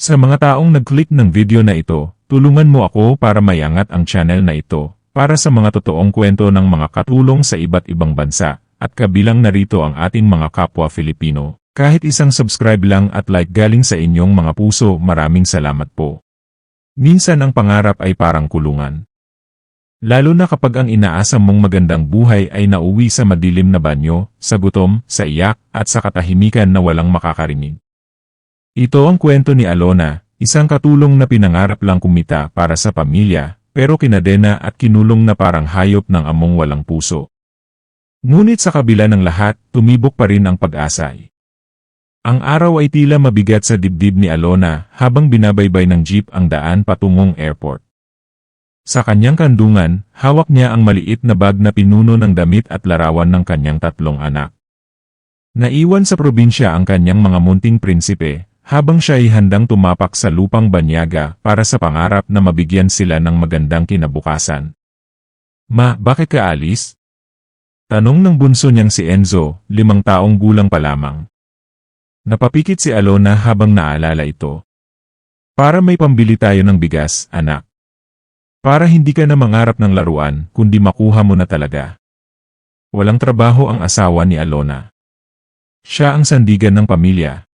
Sa mga taong nag-click ng video na ito, tulungan mo ako para mayangat ang channel na ito, para sa mga totoong kwento ng mga katulong sa iba't ibang bansa, at kabilang narito ang ating mga kapwa Filipino. Kahit isang subscribe lang at like galing sa inyong mga puso, maraming salamat po. Minsan ang pangarap ay parang kulungan. Lalo na kapag ang inaasam mong magandang buhay ay nauwi sa madilim na banyo, sa gutom, sa iyak, at sa katahimikan na walang makakarinig. Ito ang kwento ni Alona, isang katulong na pinangarap lang kumita para sa pamilya, pero kinadena at kinulong na parang hayop ng among walang puso. Ngunit sa kabila ng lahat, tumibok pa rin ang pag-asa. Ang araw ay tila mabigat sa dibdib ni Alona habang binabaybay ng jeep ang daan patungong airport. Sa kanyang kandungan, hawak niya ang maliit na bag na pinuno ng damit at larawan ng kanyang tatlong anak. Naiwan sa probinsya ang kanyang mga munting prinsipe, habang siya ay handang tumapak sa lupang banyaga para sa pangarap na mabigyan sila ng magandang kinabukasan. Ma, bakit ka alis? Tanong ng bunso niyang si Enzo, limang taong gulang pa lamang. Napapikit si Alona habang naalala ito. Para may pambili tayo ng bigas, anak. Para hindi ka na mangarap ng laruan, kundi makuha mo na talaga. Walang trabaho ang asawa ni Alona. Siya ang sandigan ng pamilya.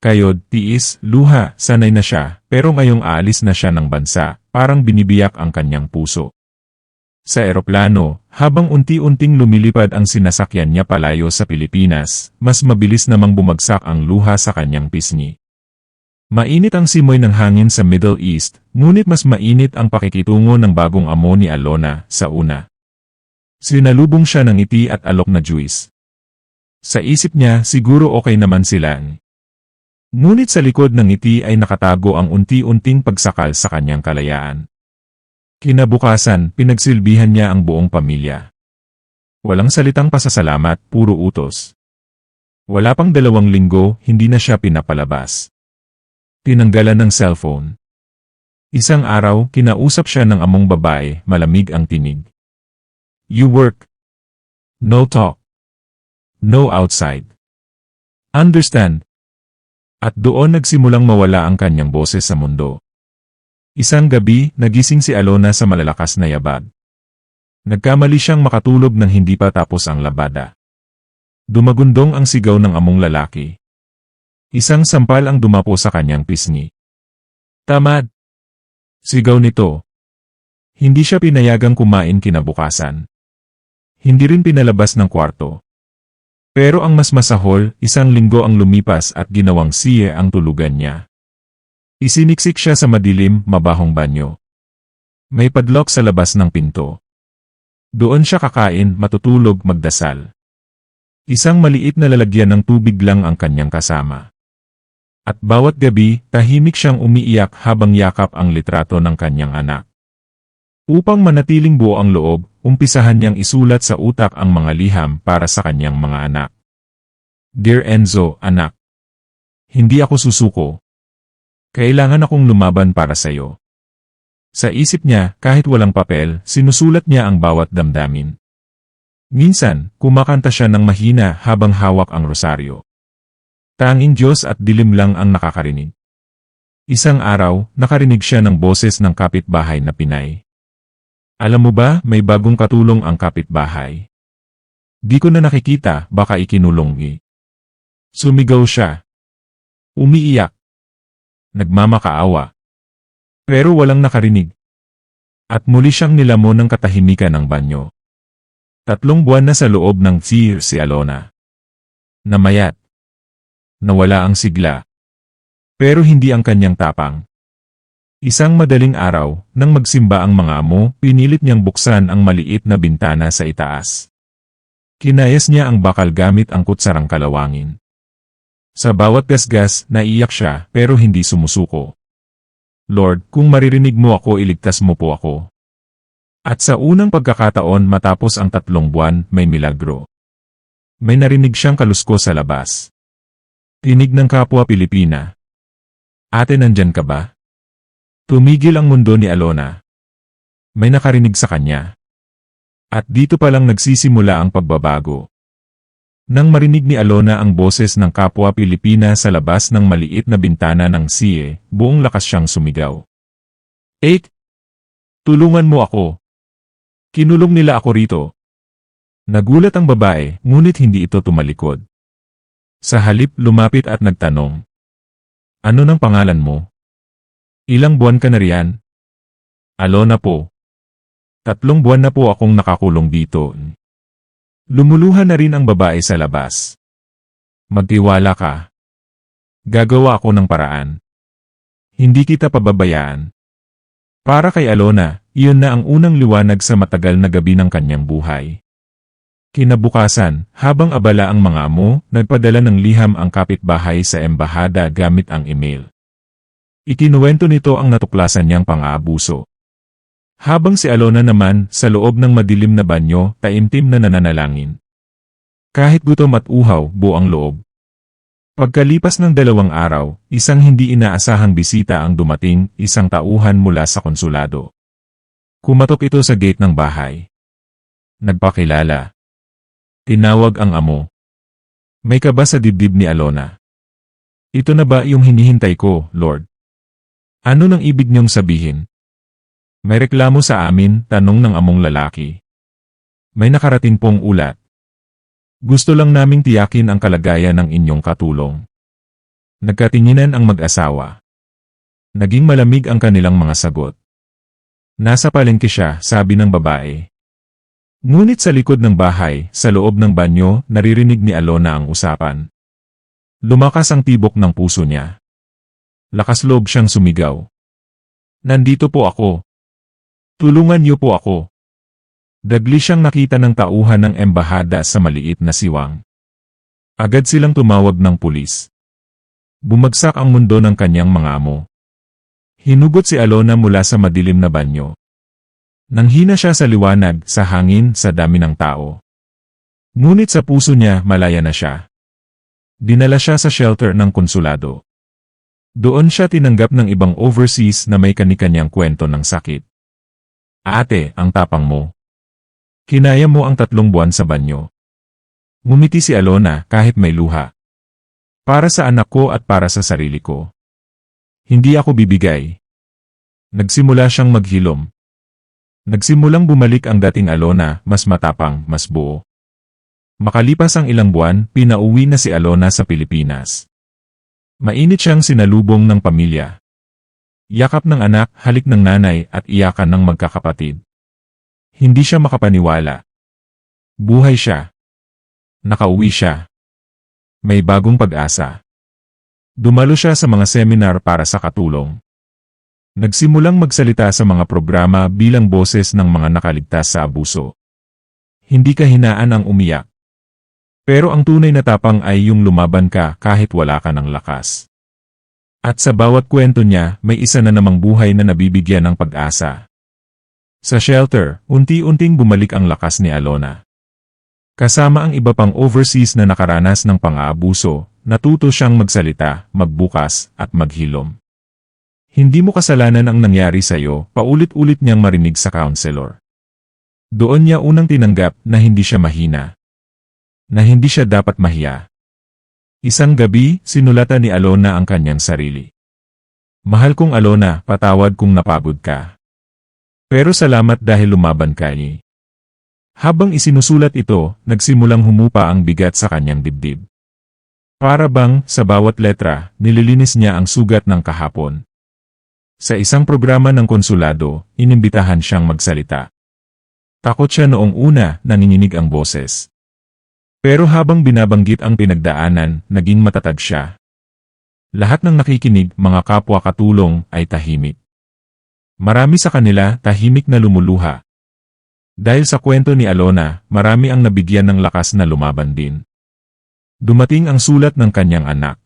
Kayod, tiis, luha, sanay na siya, pero ngayong aalis na siya ng bansa, parang binibiyak ang kanyang puso. Sa eroplano, habang unti-unting lumilipad ang sinasakyan niya palayo sa Pilipinas, mas mabilis namang bumagsak ang luha sa kanyang pisngi. Mainit ang simoy ng hangin sa Middle East, ngunit mas mainit ang pakikitungo ng bagong amo ni Alona sa una. Sinalubong siya ng ngiti at alok na juice. Sa isip niya, siguro okay naman sila. Ngunit sa likod ng ngiti ay nakatago ang unti-unting pagsakal sa kanyang kalayaan. Kinabukasan, pinagsilbihan niya ang buong pamilya. Walang salitang pasasalamat, puro utos. Wala pang dalawang linggo, hindi na siya pinapalabas. Tinanggalan ng cellphone. Isang araw, kinausap siya ng among babae, malamig ang tinig. You work. No talk. No outside. Understand? At doon nagsimulang mawala ang kanyang boses sa mundo. Isang gabi, nagising si Alona sa malalakas na yabag. Nagkamali siyang makatulog nang hindi pa tapos ang labada. Dumagundong ang sigaw ng among lalaki. Isang sampal ang dumapo sa kanyang pisngi. Tamad! Sigaw nito. Hindi siya pinayagang kumain kinabukasan. Hindi rin pinalabas ng kwarto. Pero ang mas masahol, isang linggo ang lumipas at ginawang siye ang tulugan niya. Isiniksik siya sa madilim, mabahong banyo. May padlock sa labas ng pinto. Doon siya kakain, matutulog, magdasal. Isang maliit na lalagyan ng tubig lang ang kanyang kasama. At bawat gabi, tahimik siyang umiiyak habang yakap ang litrato ng kanyang anak. Upang manatiling buo ang loob, umpisahan niyang isulat sa utak ang mga liham para sa kanyang mga anak. Dear Enzo, anak. Hindi ako susuko. Kailangan akong lumaban para sa iyo. Sa isip niya, kahit walang papel, sinusulat niya ang bawat damdamin. Minsan, kumakanta siya ng mahina habang hawak ang rosaryo. Tanging Diyos at dilim lang ang nakakarinig. Isang araw, nakarinig siya ng boses ng kapitbahay na Pinay. Alam mo ba, may bagong katulong ang kapitbahay. Di ko na nakikita, baka ikinulong Sumigaw siya. Umiiyak. Nagmamakaawa. Pero walang nakarinig. At muli siyang nilamon ng katahimikan ng banyo. Tatlong buwan na sa loob ng fear si Alona. Namayat nawala ang sigla. Pero hindi ang kanyang tapang. Isang madaling araw, nang magsimba ang mga amo, pinilit niyang buksan ang maliit na bintana sa itaas. Kinayas niya ang bakal gamit ang kutsarang kalawangin. Sa bawat gasgas, naiyak siya, pero hindi sumusuko. Lord, kung maririnig mo ako iligtas mo po ako. At sa unang pagkakataon matapos ang tatlong buwan, may milagro. May narinig siyang kalusko sa labas. Tinig ng kapwa Pilipina. Ate nandyan ka ba? Tumigil ang mundo ni Alona. May nakarinig sa kanya. At dito pa lang nagsisimula ang pagbabago. Nang marinig ni Alona ang boses ng kapwa Pilipina sa labas ng maliit na bintana ng CIE, buong lakas siyang sumigaw. Ek! Tulungan mo ako! Kinulong nila ako rito. Nagulat ang babae, ngunit hindi ito tumalikod. Sa halip lumapit at nagtanong. Ano ng pangalan mo? Ilang buwan ka na riyan? Alona po. Tatlong buwan na po akong nakakulong dito. Lumuluhan na rin ang babae sa labas. Magtiwala ka. Gagawa ako ng paraan. Hindi kita pababayaan. Para kay Alona, iyon na ang unang liwanag sa matagal na gabi ng kanyang buhay. Kinabukasan, habang abala ang mga amo, nagpadala ng liham ang kapitbahay sa embahada gamit ang email. Ikinuwento nito ang natuklasan niyang pang-aabuso. Habang si Alona naman, sa loob ng madilim na banyo, taimtim na nananalangin. Kahit gutom at uhaw, buang loob. Pagkalipas ng dalawang araw, isang hindi inaasahang bisita ang dumating, isang tauhan mula sa konsulado. Kumatok ito sa gate ng bahay. Nagpakilala. Tinawag ang amo. May kaba sa dibdib ni Alona. Ito na ba yung hinihintay ko, Lord? Ano nang ibig niyong sabihin? May reklamo sa amin, tanong ng among lalaki. May nakarating pong ulat. Gusto lang naming tiyakin ang kalagayan ng inyong katulong. Nagkatinginan ang mag-asawa. Naging malamig ang kanilang mga sagot. Nasa palengke siya, sabi ng babae. Ngunit sa likod ng bahay, sa loob ng banyo, naririnig ni Alona ang usapan. Lumakas ang tibok ng puso niya. Lakas loob siyang sumigaw. Nandito po ako, Tulungan niyo po ako. Dagli siyang nakita ng tauhan ng embahada sa maliit na siwang. Agad silang tumawag ng pulis. Bumagsak ang mundo ng kanyang mga amo. Hinugot si Alona mula sa madilim na banyo. Nanghina siya sa liwanag, sa hangin, sa dami ng tao. Ngunit sa puso niya, malaya na siya. Dinala siya sa shelter ng konsulado. Doon siya tinanggap ng ibang overseas na may kanikanyang kwento ng sakit. Ate, ang tapang mo. Kinaya mo ang tatlong buwan sa banyo. Ngumiti si Alona kahit may luha. Para sa anak ko at para sa sarili ko. Hindi ako bibigay. Nagsimula siyang maghilom. Nagsimulang bumalik ang dating Alona, mas matapang, mas buo. Makalipas ang ilang buwan, pinauwi na si Alona sa Pilipinas. Mainit siyang sinalubong ng pamilya. Yakap ng anak, halik ng nanay at iyakan ng magkakapatid. Hindi siya makapaniwala. Buhay siya. Nakauwi siya. May bagong pag-asa. Dumalo siya sa mga seminar para sa katulong. Nagsimulang magsalita sa mga programa bilang boses ng mga nakaligtas sa abuso. Hindi ka hinaan ang umiyak. Pero ang tunay na tapang ay yung lumaban ka kahit wala ka ng lakas. At sa bawat kwento niya, may isa na namang buhay na nabibigyan ng pag-asa. Sa shelter, unti-unting bumalik ang lakas ni Alona. Kasama ang iba pang overseas na nakaranas ng pang-aabuso, natuto siyang magsalita, magbukas, at maghilom. Hindi mo kasalanan ang nangyari sa iyo, paulit-ulit niyang marinig sa counselor. Doon niya unang tinanggap na hindi siya mahina. Na hindi siya dapat mahiya. Isang gabi, sinulatan ni Alona ang kanyang sarili. Mahal kong Alona, patawad kung napagod ka. Pero salamat dahil lumaban ka ni. Habang isinusulat ito, nagsimulang humupa ang bigat sa kanyang dibdib. Para bang, sa bawat letra, nililinis niya ang sugat ng kahapon. Sa isang programa ng konsulado, inimbitahan siyang magsalita. Takot siya noong una, nanginginig ang boses. Pero habang binabanggit ang pinagdaanan, naging matatag siya. Lahat ng nakikinig, mga kapwa katulong, ay tahimik. Marami sa kanila, tahimik na lumuluha. Dahil sa kwento ni Alona, marami ang nabigyan ng lakas na lumaban din. Dumating ang sulat ng kanyang anak.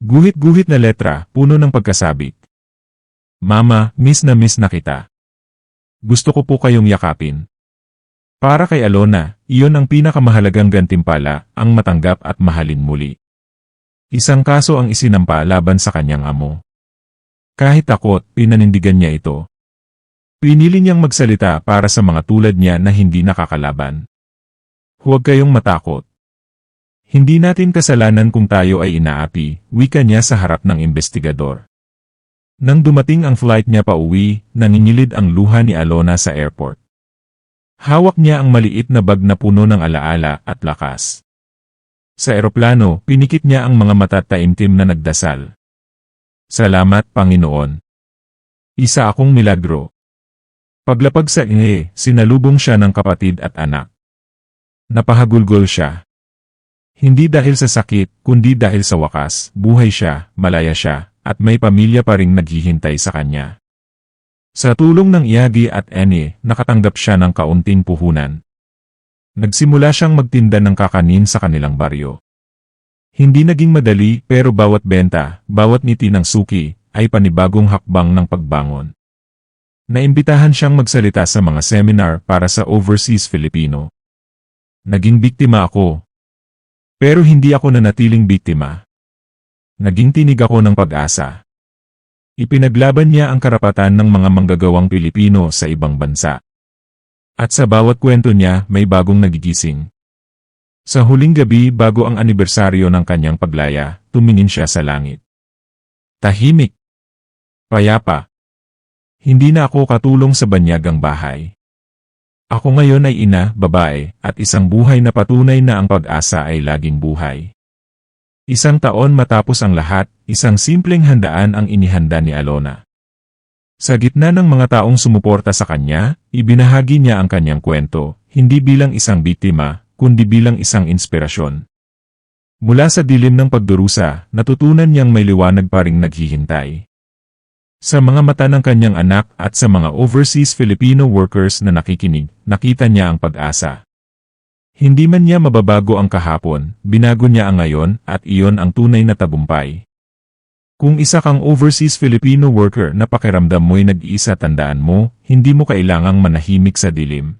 Guhit-guhit na letra, puno ng pagkasabik. Mama, miss na miss na kita. Gusto ko po kayong yakapin. Para kay Alona, iyon ang pinakamahalagang gantimpala, ang matanggap at mahalin muli. Isang kaso ang isinampa laban sa kanyang amo. Kahit takot, pinanindigan niya ito. Pinili niyang magsalita para sa mga tulad niya na hindi nakakalaban. Huwag kayong matakot. Hindi natin kasalanan kung tayo ay inaapi, wika niya sa harap ng investigador. Nang dumating ang flight niya pa uwi, nanginilid ang luha ni Alona sa airport. Hawak niya ang maliit na bag na puno ng alaala at lakas. Sa eroplano, pinikit niya ang mga mata taimtim na nagdasal. Salamat, Panginoon. Isa akong milagro. Paglapag sa inye, sinalubong siya ng kapatid at anak. Napahagulgol siya. Hindi dahil sa sakit, kundi dahil sa wakas, buhay siya, malaya siya, at may pamilya pa ring naghihintay sa kanya. Sa tulong ng Iyagi at Eni, nakatanggap siya ng kaunting puhunan. Nagsimula siyang magtinda ng kakanin sa kanilang baryo. Hindi naging madali pero bawat benta, bawat ngiti ng suki, ay panibagong hakbang ng pagbangon. Naimbitahan siyang magsalita sa mga seminar para sa overseas Filipino. Naging biktima ako, pero hindi ako nanatiling biktima. Naging tinig ako ng pag-asa. Ipinaglaban niya ang karapatan ng mga manggagawang Pilipino sa ibang bansa. At sa bawat kwento niya, may bagong nagigising. Sa huling gabi bago ang anibersaryo ng kanyang paglaya, tumingin siya sa langit. Tahimik. Payapa. Hindi na ako katulong sa banyagang bahay. Ako ngayon ay ina, babae, at isang buhay na patunay na ang pag-asa ay laging buhay. Isang taon matapos ang lahat, isang simpleng handaan ang inihanda ni Alona. Sa gitna ng mga taong sumuporta sa kanya, ibinahagi niya ang kanyang kwento, hindi bilang isang biktima, kundi bilang isang inspirasyon. Mula sa dilim ng pagdurusa, natutunan niyang may liwanag pa ring naghihintay. Sa mga mata ng kanyang anak at sa mga overseas Filipino workers na nakikinig, nakita niya ang pag-asa. Hindi man niya mababago ang kahapon, binago niya ang ngayon at iyon ang tunay na tabumpay. Kung isa kang overseas Filipino worker na pakiramdam mo'y nag-iisa tandaan mo, hindi mo kailangang manahimik sa dilim.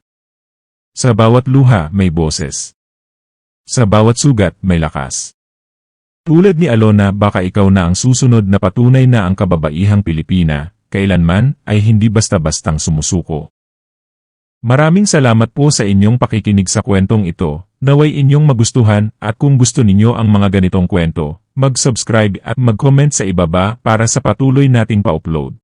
Sa bawat luha may boses. Sa bawat sugat may lakas. Tulad ni Alona baka ikaw na ang susunod na patunay na ang kababaihang Pilipina, kailanman ay hindi basta-bastang sumusuko. Maraming salamat po sa inyong pakikinig sa kwentong ito, naway inyong magustuhan at kung gusto ninyo ang mga ganitong kwento, mag-subscribe at mag-comment sa ibaba para sa patuloy nating pa-upload.